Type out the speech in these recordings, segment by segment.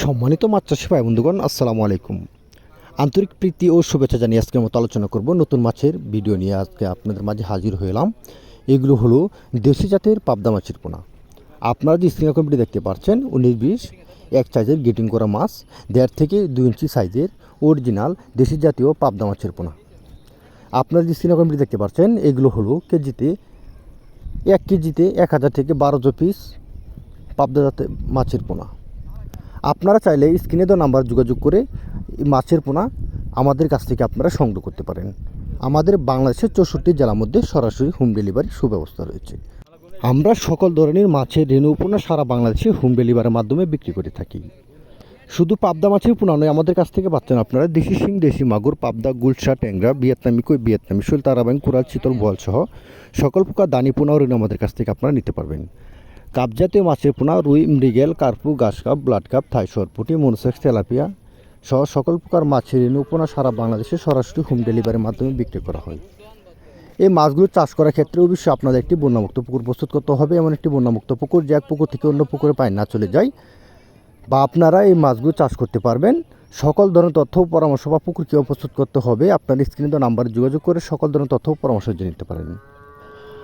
সম্মানিত মাছ চাষি ভাই বন্ধুগণ, আসসালামু আলাইকুম। আন্তরিক প্রীতি ও শুভেচ্ছা জানিয়ে আজকের মতো আলোচনা করব নতুন মাছের ভিডিও নিয়ে। আজকে আপনাদের মাঝে হাজির হলাম এগুলো হলো দেশি জাতের পাবদা মাছের পোনা। আপনারা যে স্ক্রিন কম্পিটি দেখতে পাচ্ছেন উনিশ বিশ, এক সাইজের গেটিং করা মাছ, দেড় থেকে দুই ইঞ্চি সাইজের অরিজিনাল দেশি জাতীয় পাবদা মাছের পোনা। আপনারা যে স্ক্রিন কম্পিটি দেখতে পাচ্ছেন এগুলো হলো কেজিতে, এক কেজিতে এক হাজার থেকে বারোশো পিস পাবদা জাতের মাছের পোনা। আপনারা চাইলে স্ক্রিনে দেওয়া নাম্বার যোগাযোগ করে মাছের পোনা আমাদের কাছ থেকে আপনারা সংগ্রহ করতে পারেন। আমাদের বাংলাদেশের চৌষট্টি জেলার মধ্যে সরাসরি হোম ডেলিভারির সুব্যবস্থা রয়েছে। আমরা সকল ধরনের মাছের রেণু পোনা সারা বাংলাদেশে হোম ডেলিভারির মাধ্যমে বিক্রি করে থাকি। শুধু পাবদা মাছের পোনা নয়, আমাদের কাছ থেকে পাচ্ছেন আপনারা দেশি শিং, দেশি মাগুর, পাবদা, গুলশা, ট্যাংরা, ভিয়েতনামি কই, ভিয়েতনামি শৈল তারাবাইন কুড়াল চিতল, বোয়াল সহ সকল প্রকার দানি পোনাও রেণু আমাদের কাছ থেকে আপনারা নিতে পারবেন। কাপ জাতীয় মাছের পোনা রুই, মৃগেল, কার্পু গাছ কাপ ব্লাড কাপ থাই সরপুটি মনসেক্স, তেলাপিয়া সহ সকল প্রকার মাছের রেণু পোনা সারা বাংলাদেশে সরাসরি হোম ডেলিভারির মাধ্যমে বিক্রি করা হয়। এই মাছগুলো চাষ করার ক্ষেত্রে অবশ্যই আপনাদের একটি বন্যামুক্ত পুকুর প্রস্তুত করতে হবে। এমন একটি বন্যামুক্ত পুকুর যে এক পুকুর থেকে অন্য পুকুরে পায় না চলে যায় বা আপনারা এই মাছগুলো চাষ করতে পারবেন। সকল ধরনের তথ্য পরামর্শ বা পুকুর কীভাবে প্রস্তুত করতে হবে। আপনার স্ক্রিনে দেওয়া নাম্বারে যোগাযোগ করে সকল ধরনের তথ্য পরামর্শ জেনে নিতে পারেন।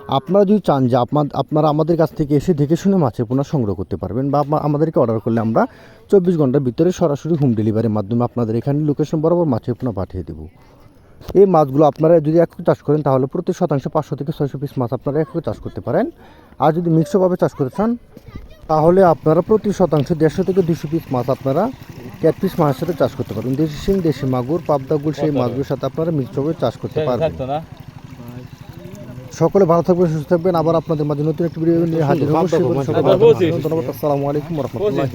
আপনারা যদি চান যে আপনার আপনারা আমাদের কাছ থেকে এসে দেখে শুনে মাছের পোনা সংগ্রহ করতে পারবেন বা আমা- আমাদেরকে অর্ডার করলে আমরা চব্বিশ ঘণ্টার ভিতরে সরাসরি হোম ডেলিভারির মাধ্যমে আপনাদের এখানে লোকেশন বরাবর মাছের পোনা পাঠিয়ে দেবো। এই মাছগুলো আপনারা যদি এক চাষ করেন তাহলে প্রতি শতাংশ পাঁচশো থেকে ছয়শো পিস মাছ আপনারা এক চাষ করতে পারেন। আর যদি মিক্সভাবে চাষ করতে চান তাহলে আপনারা প্রতি শতাংশ দেড়শো থেকে দুশো পিস মাছ আপনারা এক পিস মাছের সাথে চাষ করতে পারবেন। দেশি শিং দেশি মাগুর পাবদাগুল সেই মাছগুলোর সাথে আপনারা মিক্সভাবে চাষ করতে পারবেন। সকলে ভালো থাকবেন সুস্থ থাকবেন। আবার আপনাদের মাঝে নতুন একটি ভিডিও নিয়ে হাজির হব। ধন্যবাদ। আসসালামু আলাইকুম রহমতুল্লাহ